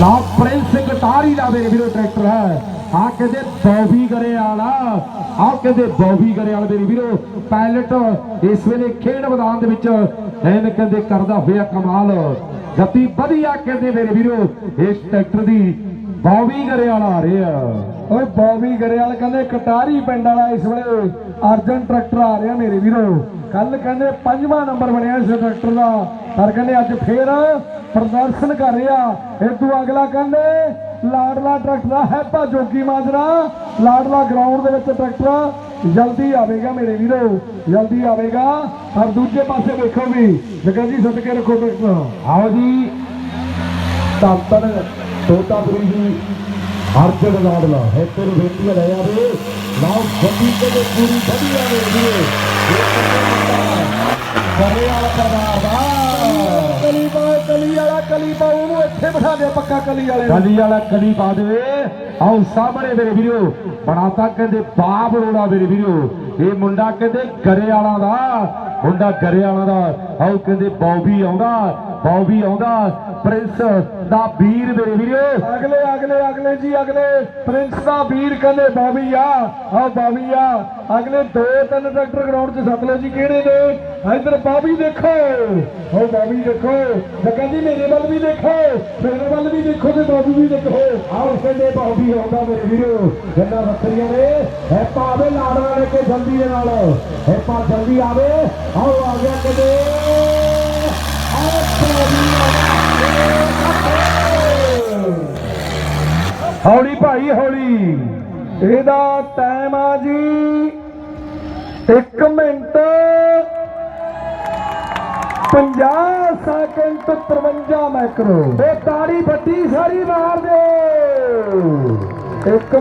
ਬਾਬੀ ਦਾ ਮੇਰੇ ਵੀਰੋ, ਟਰੈਕਟਰ ਹੈ। ਆ ਕਹਿੰਦੇ ਬੌਬੀ ਕਰੇ ਵਾਲਾ ਆ ਕਹਿੰਦੇ ਬੌਬੀ ਕਰੇ ਵਾਲਾ ਮੇਰੇ ਵੀਰੋ ਪਾਇਲਟ ਇਸ ਵੇਲੇ ਖੇਡ ਮੈਦਾਨ ਦੇ ਵਿੱਚ ਐਨ ਕਹਿੰਦੇ ਕਰਦਾ ਹੋਇਆ ਕਮਾਲ। ਗਤੀ ਵਧੀਆ ਕਹਿੰਦੇ ਮੇਰੇ ਵੀਰੋ, ਇਸ ਟਰੈਕਟਰ ਦੀ ਬੌਬੀ ਕਰੇ ਵਾਲਾ ਆ ਰਿਹਾ ਓਏ, ਬੌਬੀ ਗਰੇਵਾਲ ਕਹਿੰਦੇ ਕਟਾਰੀ ਪਿੰਡ ਵਾਲਾ ਇਸ ਵੇਲੇ ਅਰਜਨ ਟਰੈਕਟਰ ਆ ਰਿਹਾ ਮੇਰੇ ਵੀਰੋ। ਕੱਲ ਕਹਿੰਦੇ ਪੰਜਵਾਂ ਨੰਬਰ ਬਣਿਆ ਇਸ ਟਰੈਕਟਰ ਦਾ। ਪਰ ਕਹਿੰਦੇ ਅੱਜ ਫੇਰ ਪ੍ਰਦਰਸ਼ਨ ਕਰ ਰਿਹਾ। ਤੋਂ ਅਗਲਾ ਕਹਿੰਦੇ ਲਾਡਲਾ ਟਰੈਕਟਰ ਆ ਹੈਪਾ ਜੋਗੀ ਮਾਜਰਾ। ਲਾਡਲਾ ਗਰਾਊਂਡ ਦੇ ਵਿੱਚ ਟਰੈਕਟਰ ਜਲਦੀ ਆਵੇਗਾ ਮੇਰੇ ਵੀਰੋ ਜਲਦੀ ਆਵੇਗਾ। ਔਰ ਦੂਜੇ ਪਾਸੇ ਵੇਖੋ ਵੀ ਜਗਨ ਜੀ ਸੱਦ ਕੇ ਰੱਖੋ ਟਰੈਕਟਰ। ਆਓ ਜੀ। ਧੰਤਨ ਤੋਤਾਪੁਰੀ ਜੀ ਅਰਜਨ ਲਾਡਲਾ ਹੈ ਤੇਰੇ ਬੇਟੀ ਲੈ ਆਵੇ। ਲਾਓ ਗੱਡੀ ਤੇ ਪੂਰੀ ਵਧੀਆ ਨੇ ਵੀਰੇ ਕਰੇ ਵਾਲਾ ਸਰਦਾਰ ਦਾ ਕਲੀ ਪਾ ਕਲੀ ਵਾਲਾ ਕਲੀ ਉਹਨੂੰ ਇੱਥੇ ਬਿਠਾ ਦੇ ਪੱਕਾ ਕਲੀ ਵਾਲੇ ਨੂੰ। ਕਲੀ ਵਾਲਾ ਕਲੀ ਪਾ ਦੇਵੇ ਆਓ ਸਾਹਮਣੇ ਮੇਰੇ ਵੀਰੋ ਬਣਾਤਾ ਕਹਿੰਦੇ ਬਾਪ ਰੋੜਾ ਮੇਰੇ ਵੀਰੋ। ਇਹ ਮੁੰਡਾ ਕਹਿੰਦੇ ਗਰੇ ਵਾਲਾ ਦਾ, ਮੁੰਡਾ ਗਰੇ ਵਾਲਾ ਦਾ। ਆਓ ਕਹਿੰਦੇ ਬੌਬੀ ਆਉਂਦਾ ਬੌਬੀ ਆਉਂਦਾ। ਪ੍ਰਿੰਸ ਦਾ ਵੀਰ ਮੇਰੇ ਵੀਰੋ। ਅਗਲੇ ਅਗਲੇ ਅਗਲੇ ਜੀ, ਅਗਲੇ। ਪ੍ਰਿੰਸ ਦਾ ਵੀਰ ਕਹਿੰਦੇ, ਬਾਬੀ ਆ ਆਹ ਬਾਬੀ ਆ। ਅਗਲੇ ਦੋ, ਤਿੰਨ ਟਰੈਕਟਰ ਗਰਾਊਂਡ 'ਚ ਸੱਤ ਲਓ ਜੀ। ਕਿਹੜੇ ਨੇ? ਇੱਧਰ ਬਾਬੀ ਦੇਖੋ। ਉਹ ਬਾਬੀ ਦੇਖੋ। ਜੱਗਾ ਜੀ ਮੇਰੇ ਵੱਲ ਵੀ ਦੇਖੋ। ਮੇਰੇ ਵੱਲ ਵੀ ਦੇਖੋ ਤੇ ਬਾਬੀ ਵੀ ਦੇਖੋ। ਆਓ ਕਹਿੰਦੇ ਬੌਬੀ ਆਉਂਦਾ ਮੇਰੇ ਵੀਰੋ। ਜੰਨਾ ਰੱਖੜੀਆਂ ਨੇ ਹੈ ਪਾਵੇ ਲਾੜਵਾ ਲੈ ਕੇ ਜਲਦੀ ਦੇ ਨਾਲ। ਹੈ ਪਾ ਜਲਦੀ ਆਵੇ। ਆਓ ਆ ਗਿਆ ਕਹਿੰਦੇ ਆਓ ਬੌਬੀ ਹੌਲੀ ਭਾਈ, ਹੌਲੀ। ਇਹਦਾ ਟਾਈਮ ਆ ਜੀ 1 ਮਿੰਟ। 50 ਸੈਕਿੰਡ 53 ਮਾਈਕਰੋ ਇਹ ਤਾੜੀ ਵੱਡੀ ਸਾਰੀ ਮਾਰ ਦਿਓ। ਇੱਕ